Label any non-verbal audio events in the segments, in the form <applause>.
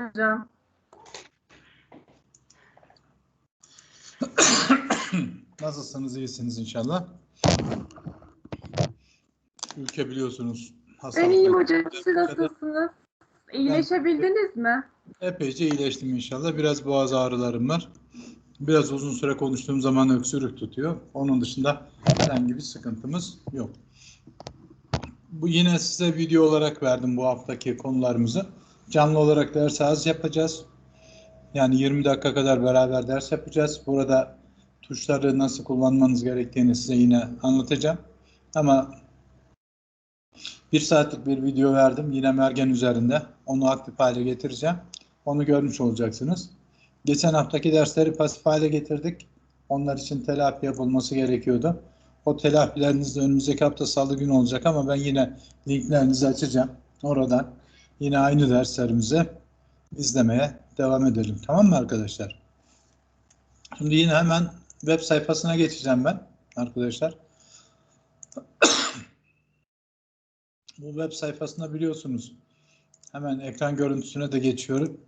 hocam. Nasılsınız? İyisiniz inşallah. Ülke biliyorsunuz. Ben iyiyim hocam. Siz nasılsınız? İyileşebildiniz mi? Epeyce iyileştim inşallah. Biraz boğaz ağrılarım var. Biraz uzun süre konuştuğum zaman öksürük tutuyor. Onun dışında herhangi bir sıkıntımız yok. Bu yine size video olarak verdim bu haftaki konularımızı. Canlı olarak ders az yapacağız. Yani 20 dakika kadar beraber ders yapacağız. Burada tuşları nasıl kullanmanız gerektiğini size yine anlatacağım. Ama bir saatlik bir video verdim yine Mergen üzerinde. Onu aktif hale getireceğim. Onu görmüş olacaksınız. Geçen haftaki dersleri pasif hale getirdik. Onlar için telafi yapılması gerekiyordu. O telafileriniz de önümüzdeki hafta salı günü olacak ama ben yine linklerinizi açacağım. Oradan yine aynı derslerimizi izlemeye devam edelim. Tamam mı arkadaşlar? Şimdi yine hemen web sayfasına geçeceğim ben arkadaşlar. <coughs> Bu web sayfasında biliyorsunuz hemen ekran görüntüsüne de geçiyorum.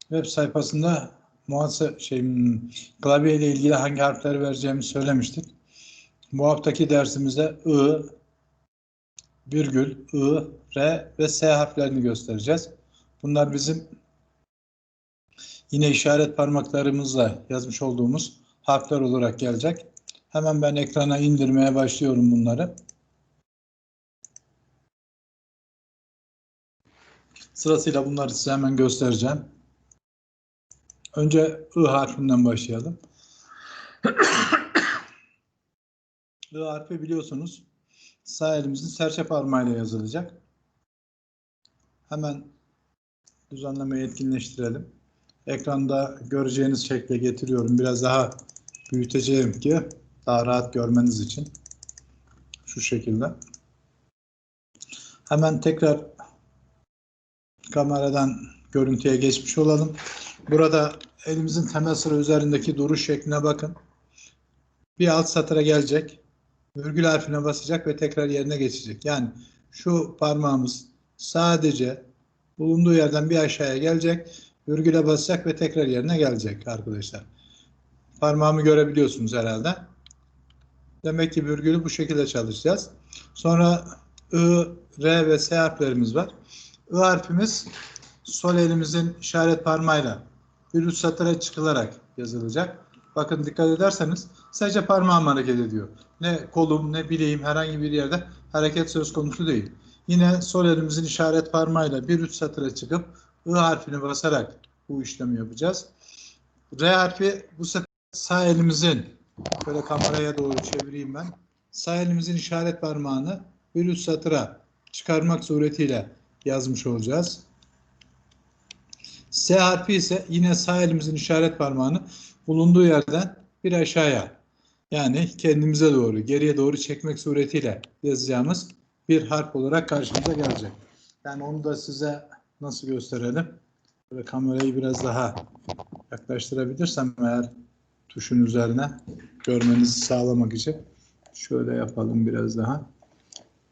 Web sayfasında muhasa şey hmm, klavye ile ilgili hangi harfleri vereceğimi söylemiştik. Bu haftaki dersimizde I, virgül, I, R ve S harflerini göstereceğiz. Bunlar bizim yine işaret parmaklarımızla yazmış olduğumuz harfler olarak gelecek. Hemen ben ekrana indirmeye başlıyorum bunları. Sırasıyla bunları size hemen göstereceğim. Önce I harfinden başlayalım. <coughs> I harfi biliyorsunuz sağ elimizin serçe parmağıyla yazılacak. Hemen düzenlemeyi etkinleştirelim. Ekranda göreceğiniz şekle getiriyorum. Biraz daha büyüteceğim ki daha rahat görmeniz için. Şu şekilde. Hemen tekrar kameradan görüntüye geçmiş olalım. Burada elimizin temel sıra üzerindeki duruş şekline bakın. Bir alt satıra gelecek. Virgül harfine basacak ve tekrar yerine geçecek. Yani şu parmağımız sadece bulunduğu yerden bir aşağıya gelecek. Virgüle basacak ve tekrar yerine gelecek arkadaşlar. Parmağımı görebiliyorsunuz herhalde. Demek ki virgülü bu şekilde çalışacağız. Sonra I, R ve S harflerimiz var. I harfimiz sol elimizin işaret parmağıyla bir üst satıra çıkılarak yazılacak. Bakın dikkat ederseniz sadece parmağım hareket ediyor. Ne kolum ne bileğim herhangi bir yerde hareket söz konusu değil. Yine sol elimizin işaret parmağıyla bir üst satıra çıkıp I harfini basarak bu işlemi yapacağız. R harfi bu sefer sağ elimizin böyle kameraya doğru çevireyim ben. Sağ elimizin işaret parmağını bir üst satıra çıkarmak suretiyle yazmış olacağız. S harfi ise yine sağ elimizin işaret parmağını bulunduğu yerden bir aşağıya yani kendimize doğru geriye doğru çekmek suretiyle yazacağımız bir harf olarak karşımıza gelecek. Yani onu da size nasıl gösterelim? Böyle kamerayı biraz daha yaklaştırabilirsem eğer tuşun üzerine görmenizi sağlamak için şöyle yapalım biraz daha.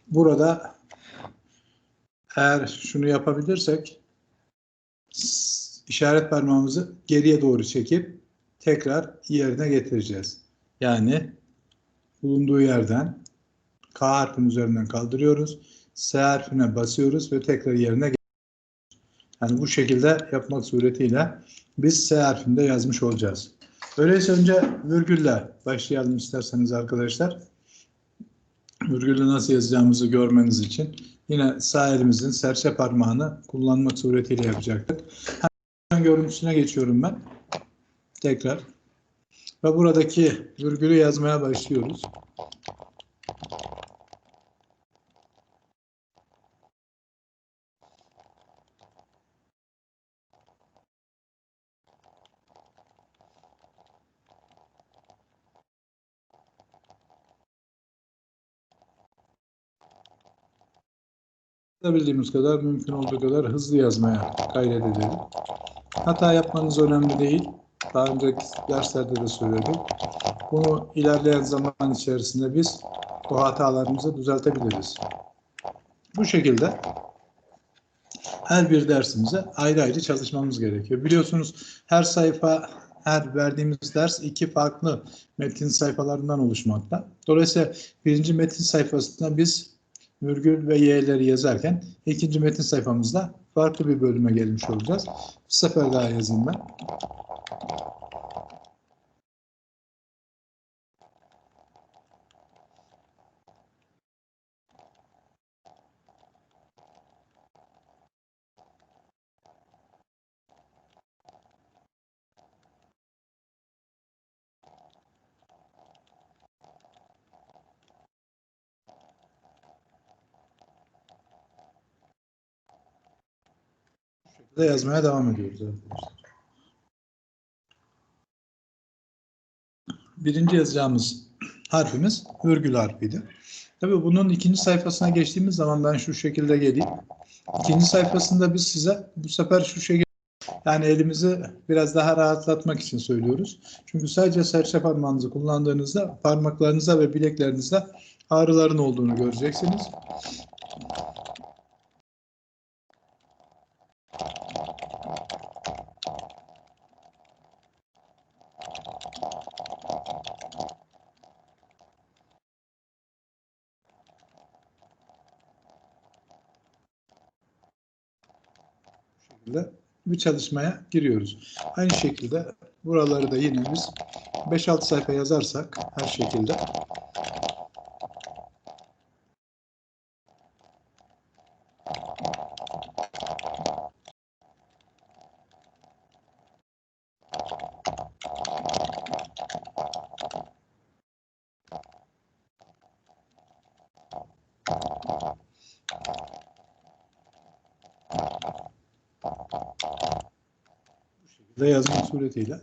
Burada eğer şunu yapabilirsek işaret parmağımızı geriye doğru çekip tekrar yerine getireceğiz. Yani bulunduğu yerden K harfinin üzerinden kaldırıyoruz. S harfine basıyoruz ve tekrar yerine. Yani bu şekilde yapmak suretiyle biz S harfinde yazmış olacağız. Öyleyse önce virgülle başlayalım isterseniz arkadaşlar. Virgülü nasıl yazacağımızı görmeniz için yine sağ elimizin serçe parmağını kullanmak suretiyle yapacaktık. Hemen görüntüsüne geçiyorum ben. Tekrar. Ve buradaki virgülü yazmaya başlıyoruz. Yapabildiğimiz kadar, mümkün olduğu kadar hızlı yazmaya gayret edelim. Hata yapmanız önemli değil. Daha önceki derslerde de söyledim. Bunu ilerleyen zaman içerisinde biz o hatalarımızı düzeltebiliriz. Bu şekilde her bir dersimize ayrı ayrı çalışmamız gerekiyor. Biliyorsunuz her sayfa, her verdiğimiz ders iki farklı metin sayfalarından oluşmakta. Dolayısıyla birinci metin sayfasında biz virgül ve y'leri yazarken ikinci metin sayfamızda farklı bir bölüme gelmiş olacağız. Bir sefer daha yazayım ben. Şekilde yazmaya devam ediyoruz arkadaşlar. Birinci yazacağımız harfimiz virgül harfiydi. Tabii bunun ikinci sayfasına geçtiğimiz zaman ben şu şekilde geleyim. İkinci sayfasında biz size bu sefer şu şekilde yani elimizi biraz daha rahatlatmak için söylüyoruz. Çünkü sadece serçe parmağınızı kullandığınızda parmaklarınıza ve bileklerinizde ağrıların olduğunu göreceksiniz. Şekilde bir çalışmaya giriyoruz. Aynı şekilde buraları da yine biz 5-6 sayfa yazarsak her şekilde ve yazmak suretiyle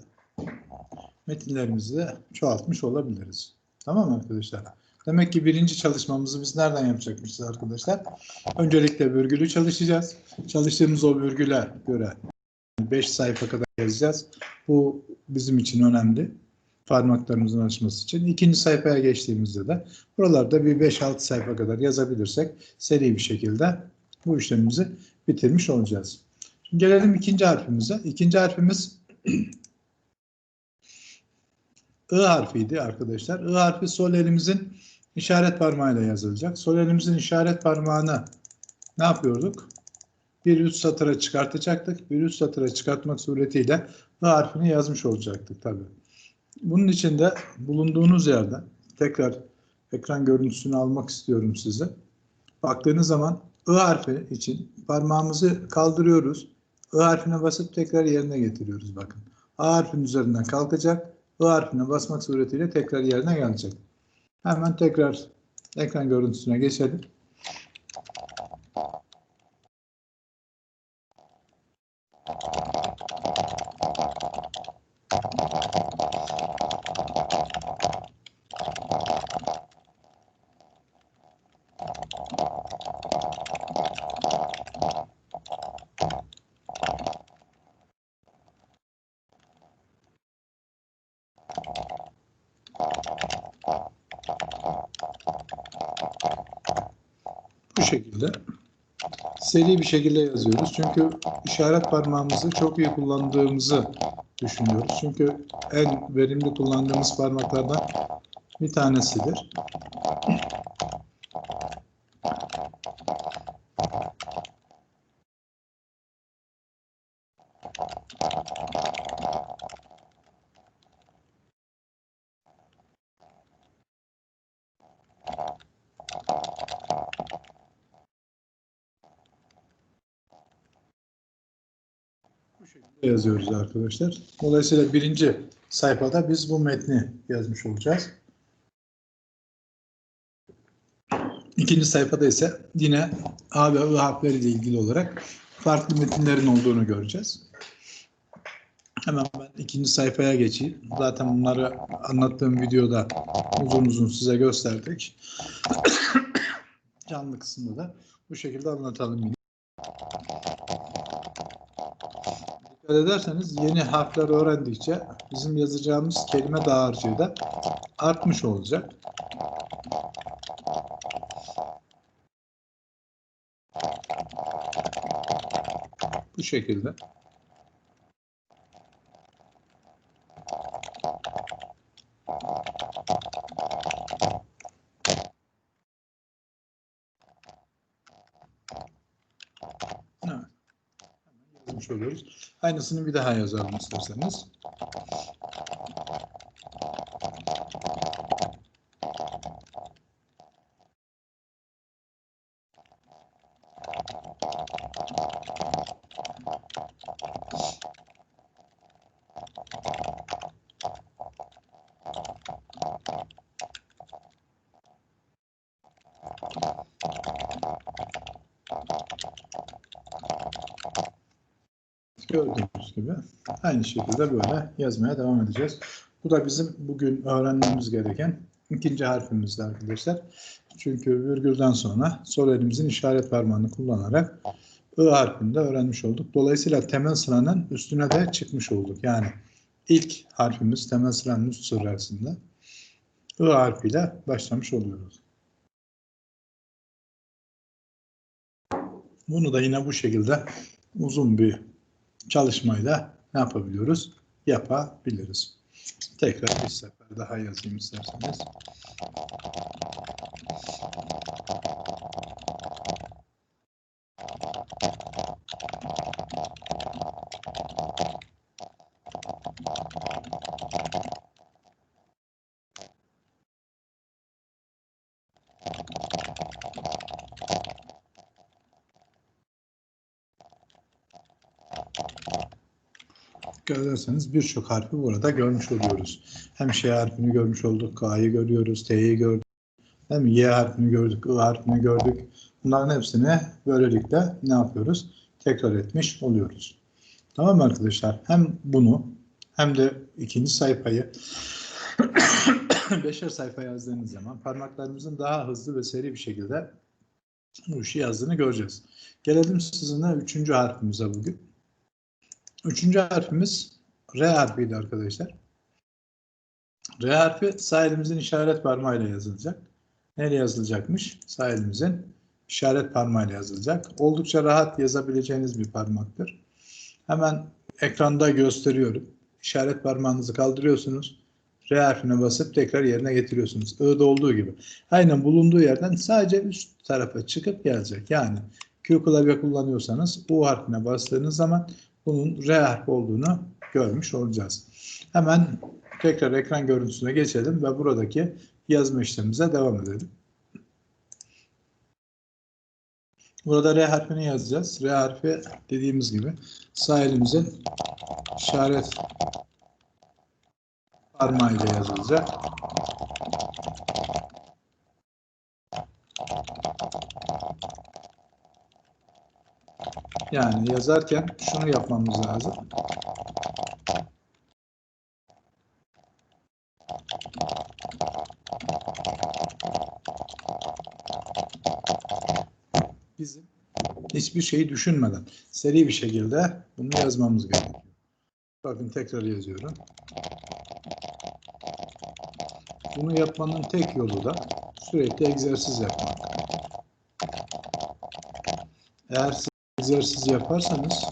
metinlerimizi de çoğaltmış olabiliriz. Tamam mı arkadaşlar? Demek ki birinci çalışmamızı biz nereden yapacakmışız arkadaşlar? Öncelikle virgülü çalışacağız. Çalıştığımız o virgüle göre 5 sayfa kadar yazacağız. Bu bizim için önemli. Parmaklarımızın açması için. İkinci sayfaya geçtiğimizde de buralarda bir 5-6 sayfa kadar yazabilirsek seri bir şekilde bu işlemimizi bitirmiş olacağız. Gelelim ikinci harfimize. İkinci harfimiz <clears throat> I harfiydi arkadaşlar. I harfi sol elimizin işaret parmağıyla yazılacak. Sol elimizin işaret parmağını ne yapıyorduk? Bir üst satıra çıkartacaktık. Bir üst satıra çıkartmak suretiyle I harfini yazmış olacaktık tabii. Bunun için de bulunduğunuz yerden tekrar ekran görüntüsünü almak istiyorum size. Baktığınız zaman I harfi için parmağımızı kaldırıyoruz. I harfine basıp tekrar yerine getiriyoruz bakın. A harfinin üzerinden kalkacak. I harfine basmak suretiyle tekrar yerine gelecek. Hemen tekrar ekran görüntüsüne geçelim. Bu şekilde seri bir şekilde yazıyoruz. Çünkü işaret parmağımızı çok iyi kullandığımızı düşünüyoruz. Çünkü en verimli kullandığımız parmaklardan bir tanesidir. Yazıyoruz arkadaşlar. Dolayısıyla birinci sayfada biz bu metni yazmış olacağız. İkinci sayfada ise yine A ve I harfleriyle ilgili olarak farklı metinlerin olduğunu göreceğiz. Hemen ben ikinci sayfaya geçeyim. Zaten bunları anlattığım videoda uzun uzun size gösterdik. <coughs> Canlı kısmında da bu şekilde anlatalım yine. Dikkat ederseniz yeni harfler öğrendikçe bizim yazacağımız kelime dağarcığı da artmış olacak. Bu şekilde. Yazmış oluyoruz. Aynısını bir daha yazalım isterseniz. Gördüğünüz gibi aynı şekilde böyle yazmaya devam edeceğiz. Bu da bizim bugün öğrenmemiz gereken ikinci harfimizdi arkadaşlar. Çünkü virgülden sonra sol elimizin işaret parmağını kullanarak I harfini de öğrenmiş olduk. Dolayısıyla temel sıranın üstüne de çıkmış olduk. Yani ilk harfimiz temel sıranın üst sırasında I harfiyle başlamış oluyoruz. Bunu da yine bu şekilde uzun bir çalışmayla ne yapabiliyoruz? Yapabiliriz. Tekrar bir sefer daha yazayım isterseniz. Dikkat ederseniz birçok harfi burada görmüş oluyoruz. Hem şey harfini görmüş olduk, K'yı görüyoruz, T'yi gördük. Hem Y harfini gördük, I harfini gördük. Bunların hepsini böylelikle ne yapıyoruz? Tekrar etmiş oluyoruz. Tamam mı arkadaşlar? Hem bunu hem de ikinci sayfayı <coughs> beşer sayfa yazdığınız zaman parmaklarımızın daha hızlı ve seri bir şekilde bu işi yazdığını göreceğiz. Gelelim sizinle üçüncü harfimize bugün. Üçüncü harfimiz R harfiydi arkadaşlar. R harfi sağ elimizin işaret parmağıyla yazılacak. Nereye yazılacakmış? Sağ elimizin işaret parmağıyla yazılacak. Oldukça rahat yazabileceğiniz bir parmaktır. Hemen ekranda gösteriyorum. İşaret parmağınızı kaldırıyorsunuz. R harfine basıp tekrar yerine getiriyorsunuz. I'da olduğu gibi. Aynen bulunduğu yerden sadece üst tarafa çıkıp gelecek. Yani Q klavye kullanıyorsanız U harfine bastığınız zaman bunun R harfi olduğunu görmüş olacağız. Hemen tekrar ekran görüntüsüne geçelim ve buradaki yazma işlemimize devam edelim. Burada R harfini yazacağız. R harfi dediğimiz gibi sağ elimizin işaret parmağıyla yazılacak. Yani yazarken şunu yapmamız lazım. Bizim hiçbir şeyi düşünmeden seri bir şekilde bunu yazmamız gerekiyor. Bakın tekrar yazıyorum. Bunu yapmanın tek yolu da sürekli egzersiz yapmak. Eğer siz egzersiz yaparsanız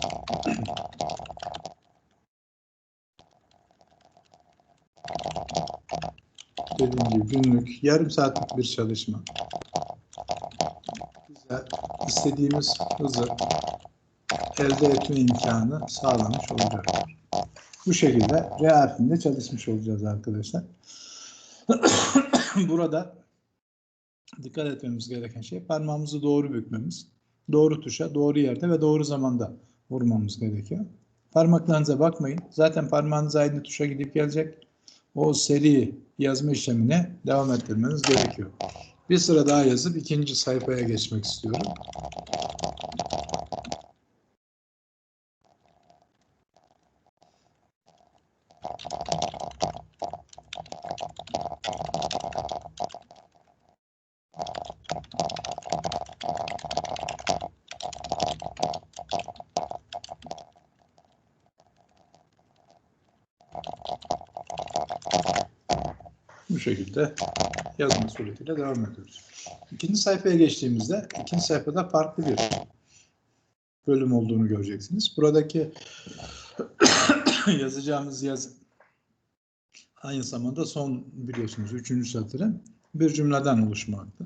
dediğim gibi günlük yarım saatlik bir çalışma bize istediğimiz hızı elde etme imkanı sağlamış olacaktır. Bu şekilde R harfinde çalışmış olacağız arkadaşlar. <clears throat> Burada dikkat etmemiz gereken şey parmağımızı doğru bükmemiz. Doğru tuşa, doğru yerde ve doğru zamanda vurmamız gerekiyor. Parmaklarınıza bakmayın. Zaten parmağınız aynı tuşa gidip gelecek. O seri yazma işlemine devam ettirmeniz gerekiyor. Bir sıra daha yazıp ikinci sayfaya geçmek istiyorum. Bu şekilde yazma suretiyle devam ediyoruz. İkinci sayfaya geçtiğimizde ikinci sayfada farklı bir bölüm olduğunu göreceksiniz. Buradaki <coughs> yazacağımız yazı aynı zamanda son biliyorsunuz üçüncü satırın bir cümleden oluşmakta.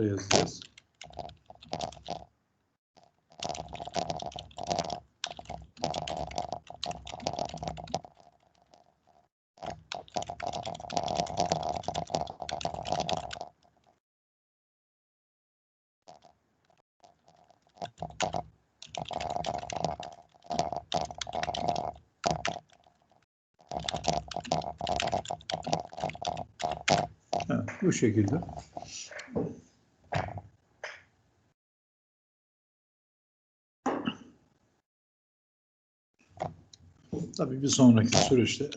Şekilde yazacağız. Bu şekilde. Tabii bir sonraki süreçte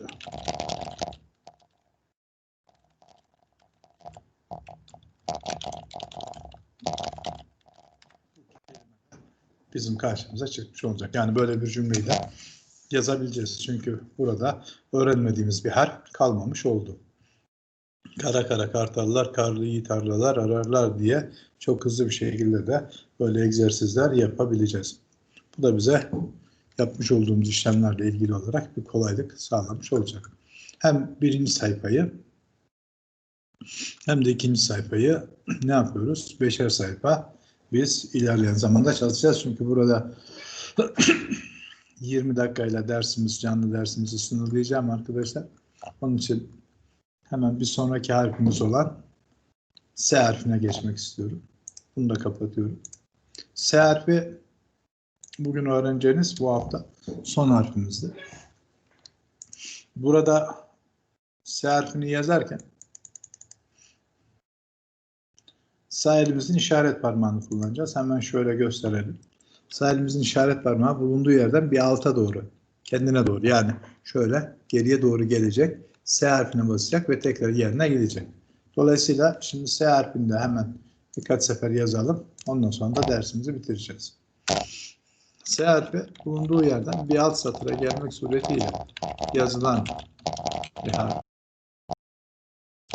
bizim karşımıza çıkmış olacak. Yani böyle bir cümleyi de yazabileceğiz. Çünkü burada öğrenmediğimiz bir harf kalmamış oldu. Kara kara kartallar, karlı iyi tarlalar ararlar diye çok hızlı bir şekilde de böyle egzersizler yapabileceğiz. Bu da bize yapmış olduğumuz işlemlerle ilgili olarak bir kolaylık sağlamış olacak. Hem birinci sayfayı hem de ikinci sayfayı ne yapıyoruz? Beşer sayfa biz ilerleyen zamanda çalışacağız. Çünkü burada <clears throat> 20 dakikayla dersimiz, canlı dersimizi sınırlayacağım arkadaşlar. Onun için hemen bir sonraki harfimiz olan S harfine geçmek istiyorum. Bunu da kapatıyorum. S harfi bugün öğreneceğiniz bu hafta son harfimizdi. Burada S harfini yazarken sağ elimizin işaret parmağını kullanacağız. Hemen şöyle gösterelim. Sağ elimizin işaret parmağı bulunduğu yerden bir alta doğru, kendine doğru yani şöyle geriye doğru gelecek. S harfine basacak ve tekrar yerine gidecek. Dolayısıyla şimdi S harfini de hemen birkaç sefer yazalım. Ondan sonra da dersimizi bitireceğiz. S harfi bulunduğu yerden bir alt satıra gelmek suretiyle yazılan bir harf.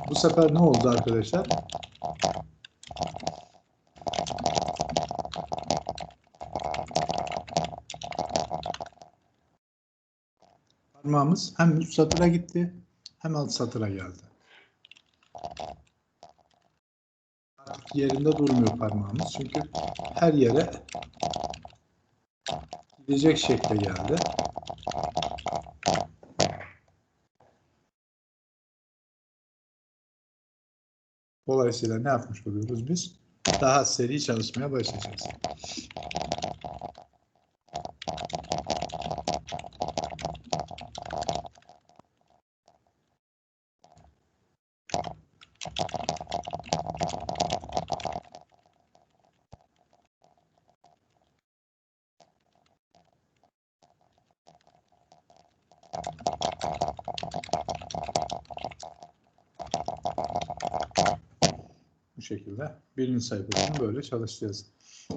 Bu sefer ne oldu arkadaşlar? Parmağımız hem üst satıra gitti hem alt satıra geldi. Artık yerinde durmuyor parmağımız çünkü her yere gidecek şekle geldi. Dolayısıyla ne yapmış oluyoruz biz? Daha seri çalışmaya başlayacağız. Şekilde birinci sayfasını böyle çalışacağız.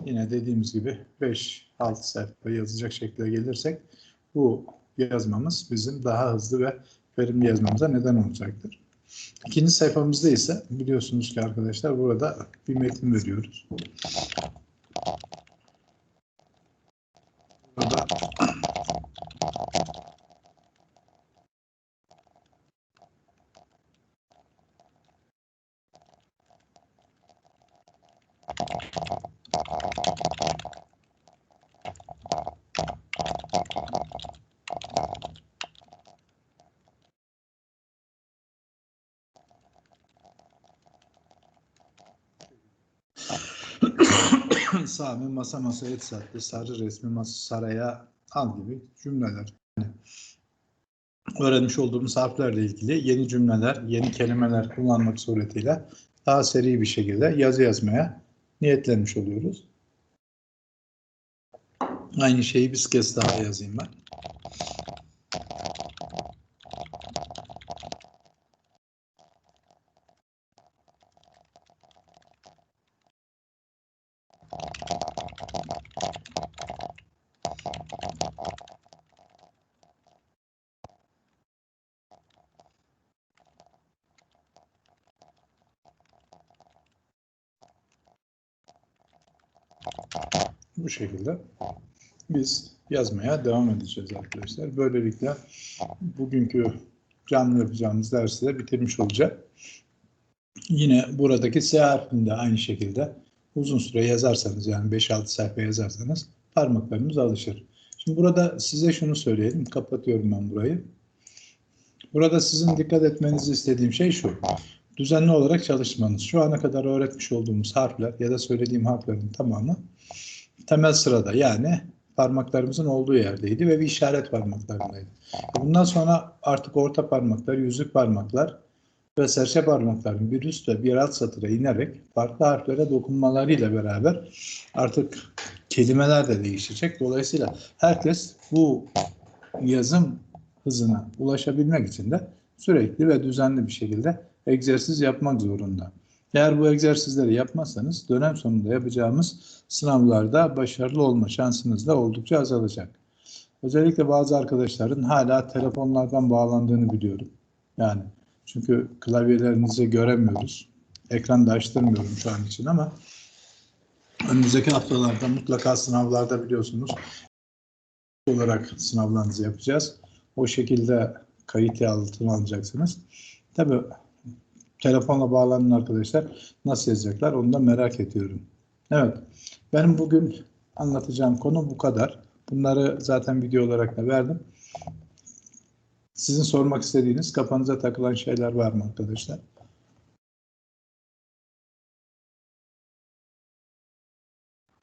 Yine dediğimiz gibi 5-6 sayfa yazacak şekilde gelirsek bu yazmamız bizim daha hızlı ve verimli yazmamıza neden olacaktır. İkinci sayfamızda ise biliyorsunuz ki arkadaşlar burada bir metin veriyoruz. Burada <coughs> Sami masa masa et sattı, sarı resmi masa saraya al gibi cümleler. Yani öğrenmiş olduğumuz harflerle ilgili yeni cümleler, yeni kelimeler kullanmak suretiyle daha seri bir şekilde yazı yazmaya niyetlenmiş oluyoruz. Aynı şeyi bir kez daha yazayım ben. Bu şekilde biz yazmaya devam edeceğiz arkadaşlar. Böylelikle bugünkü canlı yapacağımız dersi de bitirmiş olacak. Yine buradaki S harfini de aynı şekilde uzun süre yazarsanız yani 5-6 sayfa yazarsanız parmaklarımız alışır. Şimdi burada size şunu söyleyelim. Kapatıyorum ben burayı. Burada sizin dikkat etmenizi istediğim şey şu. Düzenli olarak çalışmanız. Şu ana kadar öğretmiş olduğumuz harfler ya da söylediğim harflerin tamamı temel sırada yani parmaklarımızın olduğu yerdeydi ve bir işaret parmaklarındaydı. Bundan sonra artık orta parmaklar, yüzük parmaklar ve serçe parmakların bir üst ve bir alt satıra inerek farklı harflere dokunmalarıyla beraber artık kelimeler de değişecek. Dolayısıyla herkes bu yazım hızına ulaşabilmek için de sürekli ve düzenli bir şekilde egzersiz yapmak zorunda. Eğer bu egzersizleri yapmazsanız dönem sonunda yapacağımız sınavlarda başarılı olma şansınız da oldukça azalacak. Özellikle bazı arkadaşların hala telefonlardan bağlandığını biliyorum. Yani çünkü klavyelerinizi göremiyoruz. Ekran da açtırmıyorum şu an için ama önümüzdeki haftalarda mutlaka sınavlarda biliyorsunuz olarak sınavlarınızı yapacağız. O şekilde kayıt altına alacaksınız. Tabii telefonla bağlanan arkadaşlar nasıl yazacaklar onu da merak ediyorum. Evet, benim bugün anlatacağım konu bu kadar. Bunları zaten video olarak da verdim. Sizin sormak istediğiniz, kafanıza takılan şeyler var mı arkadaşlar?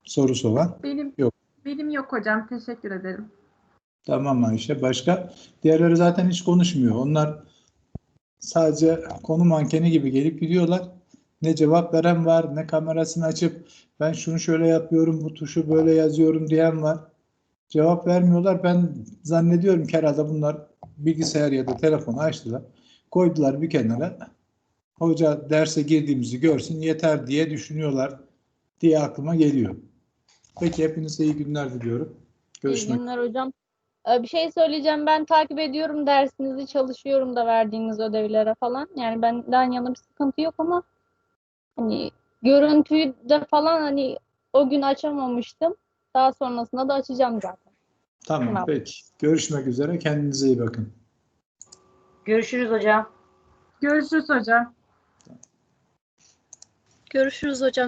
Sorusu olan? Benim Yok. Benim yok hocam. Teşekkür ederim. Tamam Ayşe. Başka? Diğerleri zaten hiç konuşmuyor. Onlar sadece konu mankeni gibi gelip gidiyorlar. Ne cevap veren var, ne kamerasını açıp ben şunu şöyle yapıyorum, bu tuşu böyle yazıyorum diyen var. Cevap vermiyorlar. Ben zannediyorum ki herhalde bunlar bilgisayar ya da telefonu açtılar. Koydular bir kenara. Hoca derse girdiğimizi görsün yeter diye düşünüyorlar diye aklıma geliyor. Peki hepinize iyi günler diliyorum. İyi Görüşmek günler hocam. Ee, Bir şey söyleyeceğim. Ben takip ediyorum dersinizi, çalışıyorum da verdiğiniz ödevlere falan. Yani benden yana bir sıkıntı yok ama hani görüntüyü de falan hani o gün açamamıştım. Daha sonrasında da açacağım zaten. Tamam Tamam. peki. Görüşmek üzere. Kendinize iyi bakın. Görüşürüz hocam. Görüşürüz hocam. Görüşürüz hocam.